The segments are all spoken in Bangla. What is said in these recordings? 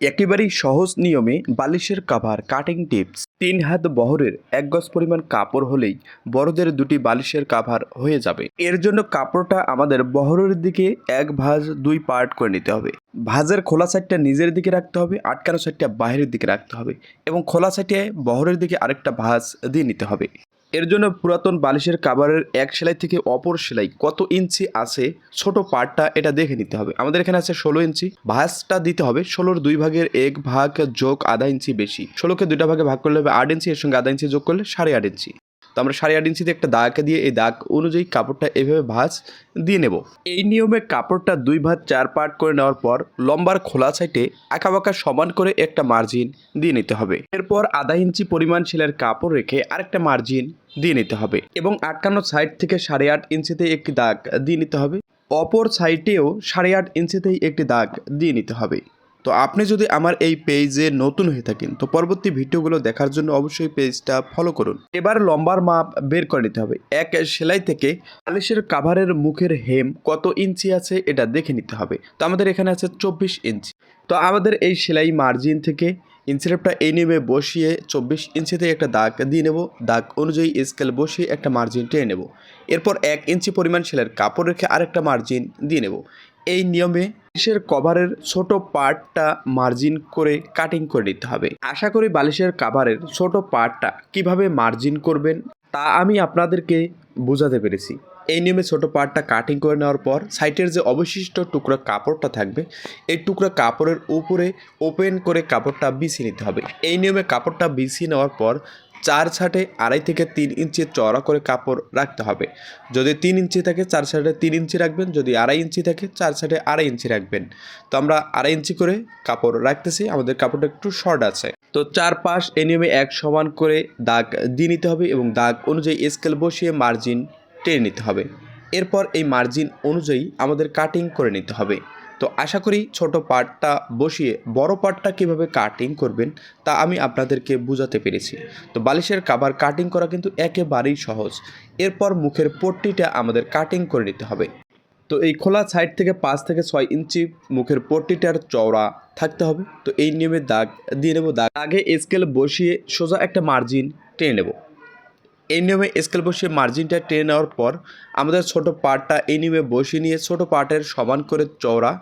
একেবারেই সহজ নিয়মে বালিশের কাভার কাটিং টিপস তিন হাত বহরের এক গজ পরিমাণ কাপড় হলেই বড়দের দুটি বালিশের কাভার হয়ে যাবে। এর জন্য কাপড়টা আমাদের বহরের দিকে এক ভাঁজ, দুই পার্ট করে নিতে হবে। ভাঁজের খোলা সাইডটা নিজের দিকে রাখতে হবে, আটকানো সাইডটা বাইরের দিকে রাখতে হবে এবং খোলা সাইডে বহরের দিকে আরেকটা ভাঁজ দিয়ে নিতে হবে। এর জন্য পুরাতন বালিশের কাবারের এক সেলাই থেকে অপর সেলাই কত ইঞ্চি আছে ছোট পার্টটা এটা দেখে নিতে হবে। আমাদের এখানে আছে ষোলো ইঞ্চি। ভাঁজটা দিতে হবে। ষোলোর দুই ভাগের এক ভাগ যোগ আধা ইঞ্চি বেশি। ষোলোকে দুইটা ভাগে ভাগ করলে হবে আট ইঞ্চি, এর সঙ্গে আধা ইঞ্চি যোগ করলে সাড়ে আট ইঞ্চি। আমরা সাড়ে আট ইঞ্চিতে একটা দাগ দিয়ে এই দাগ অনুযায়ী কাপড়টা এভাবে ভাঁজ দিয়ে নেব। এই নিয়মে কাপড়টা দুই ভাঁজ, চার পার্ট করে নেওয়ার পর লম্বার খোলা সাইডে আঁকা বাঁকা সমান করে একটা মার্জিন দিয়ে নিতে হবে। এরপর আধা ইঞ্চি পরিমাণ সেলের কাপড় রেখে আরেকটা মার্জিন দিয়ে নিতে হবে এবং আটকানো সাইড থেকে সাড়ে আট ইঞ্চিতে একটি দাগ দিয়ে নিতে হবে। অপর সাইডেও সাড়ে আট ইঞ্চিতেই একটি দাগ দিয়ে নিতে হবে। তো আপনি যদি আমার এই পেজে নতুন হয়ে থাকেন, তো পরবর্তী ভিডিওগুলো দেখার জন্য অবশ্যই পেজটা ফলো করুন। এবার লম্বার মাপ বের করে নিতে হবে। এক সেলাই থেকে বালিশের কাভারের মুখের হেম কত ইঞ্চি আছে এটা দেখে নিতে হবে। তো আমাদের এখানে আছে চব্বিশ ইঞ্চি। তো আমাদের এই সেলাই মার্জিন থেকে ইঞ্চিরেপটা এই নিয়মে বসিয়ে চব্বিশ ইঞ্চিতে একটা দাগ দিয়ে নেব। দাগ অনুযায়ী স্কেল বসিয়ে একটা মার্জিন টেনে নেব। এরপর এক ইঞ্চি পরিমাণ সেলের কাপড় রেখে আরেকটা মার্জিন দিয়ে নেব। এই নিয়মে বালিশের কভারের ছোট পার্টটা মার্জিন করে কাটিং করে নিতে হবে। আশা করি বালিশের কাভারের ছোট পার্টটা কীভাবে মার্জিন করবেন তা আমি আপনাদেরকে বোঝাতে পেরেছি। এই নিয়মে ছোট পার্টটা কাটিং করে নেওয়ার পর সাইটের যে অবশিষ্ট টুকরা কাপড়টা থাকবে, এই টুকরা কাপড়ের উপরে ওপেন করে কাপড়টা বিছিয়ে নিতে হবে। এই নিয়মে কাপড়টা বিছিয়ে নেওয়ার পর চার ছাটে আড়াই থেকে তিন ইঞ্চি চড়া করে কাপড় রাখতে হবে। যদি তিন ইঞ্চি থাকে, চার ছাটে তিন ইঞ্চি রাখবেন। যদি আড়াই ইঞ্চি থাকে, চার ছাটে আড়াই ইঞ্চি রাখবেন। তো আমরা আড়াই ইঞ্চি করে কাপড় রাখতেছি। আমাদের কাপড়টা একটু শর্ট আছে। তো চার পাশ এই নিয়মে এক সমান করে দাগ দিয়ে নিতে হবে এবং দাগ অনুযায়ী স্কেল বসিয়ে মার্জিন টেনে নিতে হবে। এরপর এই মার্জিন অনুযায়ী আমাদের কাটিং করে নিতে হবে। তো আশা করি ছোট পার্টটা বসিয়ে বড় পার্টটা কীভাবে কাটিং করবেন তা আমি আপনাদেরকে বোঝাতে পেরেছি। তো বালিশের কাবার কাটিং করা কিন্তু একেবারেই সহজ। এরপর মুখের পট্টিটা আমাদের কাটিং করে নিতে হবে। তো এই খোলা সাইড থেকে পাঁচ থেকে ছয় ইঞ্চি মুখের পট্টিটার চওড়া থাকতে হবে। তো এই নিয়মে দাগ দিয়ে নেব, দাগ আগে স্কেল বসিয়ে সোজা একটা মার্জিন টেনে নেব। এই নিয়মে স্কেল বসিয়ে মার্জিনটা টেনে নেওয়ার পর আমাদের ছোট পার্টটা এই নিয়মে বসিয়ে নিয়ে ছোট পার্টের সমান করে চওড়া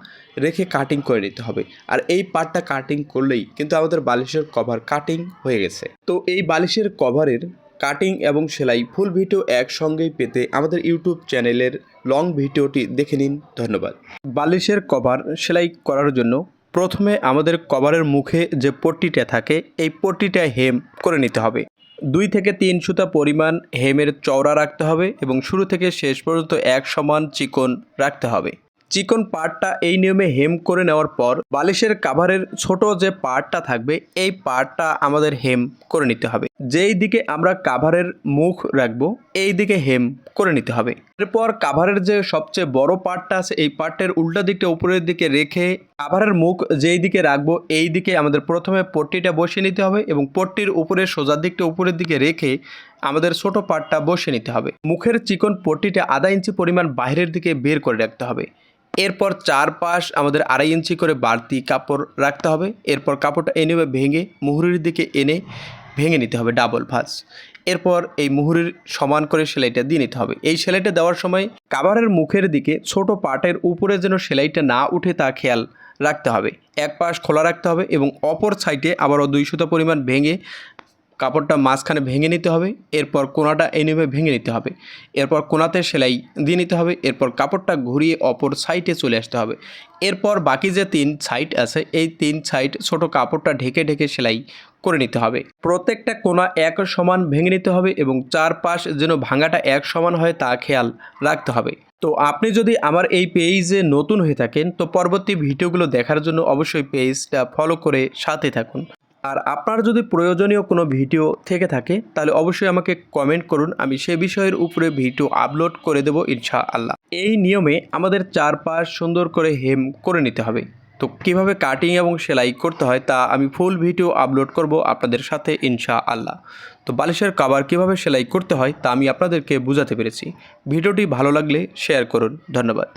রেখে কাটিং করে নিতে হবে। আর এই পার্টটা কাটিং করলেই কিন্তু আমাদের বালিশের কভার কাটিং হয়ে গেছে। তো এই বালিশের কভারের কাটিং এবং সেলাই ফুল ভিডিও একসঙ্গেই পেতে আমাদের ইউটিউব চ্যানেলের লং ভিডিওটি দেখে নিন। ধন্যবাদ। বালিশের কভার সেলাই করার জন্য প্রথমে আমাদের কভারের মুখে যে পট্টিটা থাকে, এই পট্টিটা হেম করে নিতে হবে। দুই থেকে তিন সুতা পরিমাণ হেমের চওড়া রাখতে হবে এবং শুরু থেকে শেষ পর্যন্ত এক সমান চিকন রাখতে হবে। চিকন পার্টটা এই নিয়মে হেম করে নেওয়ার পর বালিশের কাভারের ছোট যে পার্টটা থাকবে, এই পার্টটা আমাদের হেম করে নিতে হবে। যেই দিকে আমরা কাভারের মুখ রাখব, এই দিকে হেম করে নিতে হবে। এরপর কাভারের যে সবচেয়ে বড় পার্টটা আছে, এই পার্টের উল্টা দিকটা উপরের দিকে রেখে কাভারের মুখ যেই দিকে রাখব, এই দিকে আমাদের প্রথমে পট্টিটা বসিয়ে নিতে হবে এবং পট্টির উপরে সোজা দিকটা উপরের দিকে রেখে আমাদের ছোট পার্টটা বসিয়ে নিতে হবে। মুখের চিকন পট্টিটা আধা ইঞ্চি পরিমাণ বাইরের দিকে বের করে রাখতে হবে। এরপর চার পাশ আমাদের আড়াই ইঞ্চি করে বাড়তি কাপড় রাখতে হবে। এরপর কাপড়টা এনে ভেঙে মুহুরির দিকে এনে ভেঙে নিতে হবে ডাবল ভাঁজ। এরপর এই মুহুরির সমান করে সেলাইটা দিয়ে নিতে হবে। এই সেলাইটা দেওয়ার সময় কাভারের মুখের দিকে ছোট পাটের উপরে যেন সেলাইটা না উঠে তা খেয়াল রাখতে হবে। এক পাশ খোলা রাখতে হবে এবং অপর সাইডে আবারও দুই সুতো পরিমাণ ভেঙে কাপড়টা মাঝখানে ভেঙে নিতে হবে, এরপর কোনাটা এনিমে ভেঙে নিতে হবে। এরপর কোনাতে সেলাই দিয়ে নিতে হবে, এরপর কাপড়টা ঘুরিয়ে অপর সাইডে চলে আসতে হবে। এরপর বাকি যে তিন সাইড আছে, এই তিন সাইড ছোট কাপড়টা ঢেকে ঢেকে সেলাই করে নিতে হবে। প্রত্যেকটা কোনা এক সমান ভেঙে নিতে হবে এবং চারপাশ যেন ভাঙাটা এক সমান হয় তা খেয়াল রাখতে হবে। তো আপনি যদি আমার এই পেজে নতুন হয়ে থাকেন, তো পরবর্তী ভিডিওগুলো দেখার জন্য অবশ্যই পেজটা ফলো করে সাথে থাকুন। আর আপনার যদি প্রয়োজনীয় কোনো ভিডিও থেকে থাকে, তাহলে অবশ্যই আমাকে কমেন্ট করুন। আমি সে বিষয়ের উপরে ভিডিও আপলোড করে দেবো ইনশা আল্লাহ এই নিয়মে আমাদের চারপাশ সুন্দর করে হেম করে নিতে হবে। তো কীভাবে কাটিং এবং সেলাই করতে হয়, তা আমি ফুল ভিডিও আপলোড করব আপনাদের সাথে ইনশা আল্লাহ তো বালিশের কাবার কীভাবে সেলাই করতে হয়, তা আমি আপনাদেরকে বোঝাতে পেরেছি। ভিডিওটি ভালো লাগলে শেয়ার করুন। ধন্যবাদ।